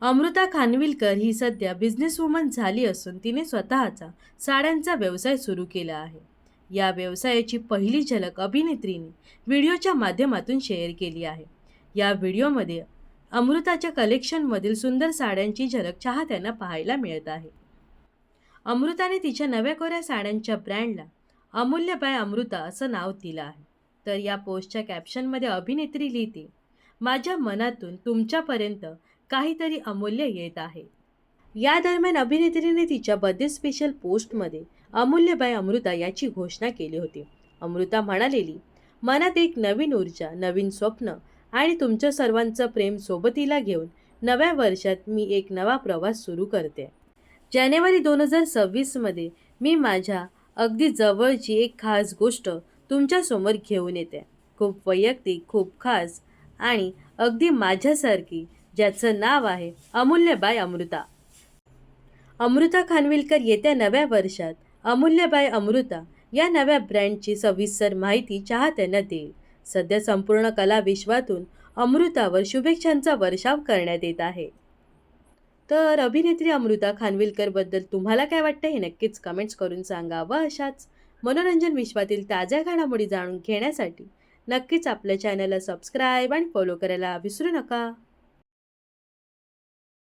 अमृता खानविलकर ही सध्या business woman झाली असून तिने स्वतःचा साड्यांचा व्यवसाय सुरू केला आहे. या व्यवसायाची पहिली झलक अभिनेत्रीने व्हिडिओच्या माध्यमातून शेअर केली आहे. या व्हिडिओमध्ये अमृताच्या कलेक्शनमधील सुंदर साड्यांची झलक चाहत्यांना पाहायला मिळत आहे. अमृताने तिच्या नव्या कोऱ्या साड्यांच्या ब्रँडला अमूल्य बाय अमृता असं नाव दिलं आहे. तर या पोस्टच्या कॅप्शनमध्ये अभिनेत्री लिहिते माझ्या मनातून तुमच्यापर्यंत काहीतरी अमूल्य येत आहे. या दरम्यान अभिनेत्रीने तिच्या बर्थडे स्पेशल पोस्टमध्ये अमूल्यबाई अमृता याची घोषणा केली होती. अमृता म्हणालेली मनात एक नवीन ऊर्जा नवीन स्वप्न आणि तुमच्या सर्वांचं प्रेम सोबतीला घेऊन नव्या वर्षात मी एक नवा प्रवास सुरू करते. जानेवारी दोन हजार सव्वीसमध्ये मी माझ्या अगदी जवळची एक खास गोष्ट तुमच्यासमोर घेऊन येते. खूप वैयक्तिक खूप खास आणि अगदी माझ्यासारखी ज्याचं नाव आहे अमूल्यबाई अमृता. अमृता खानविलकर येत्या नव्या वर्षात अमूल्यबाई अमृता या नव्या ब्रँडची सविस्तर माहिती चाहत्यांना देईल. सध्या संपूर्ण कला विश्वातून अमृतावर शुभेच्छांचा वर्षाव करण्यात येत आहे. तर अभिनेत्री अमृता खानविलकरबद्दल तुम्हाला काय वाटतं हे नक्कीच कमेंट्स करून सांगा व अशाच मनोरंजन विश्वातील ताज्या घडामोडी जाणून घेण्यासाठी नक्कीच आपल्या चॅनलला सबस्क्राईब आणि फॉलो करायला विसरू नका.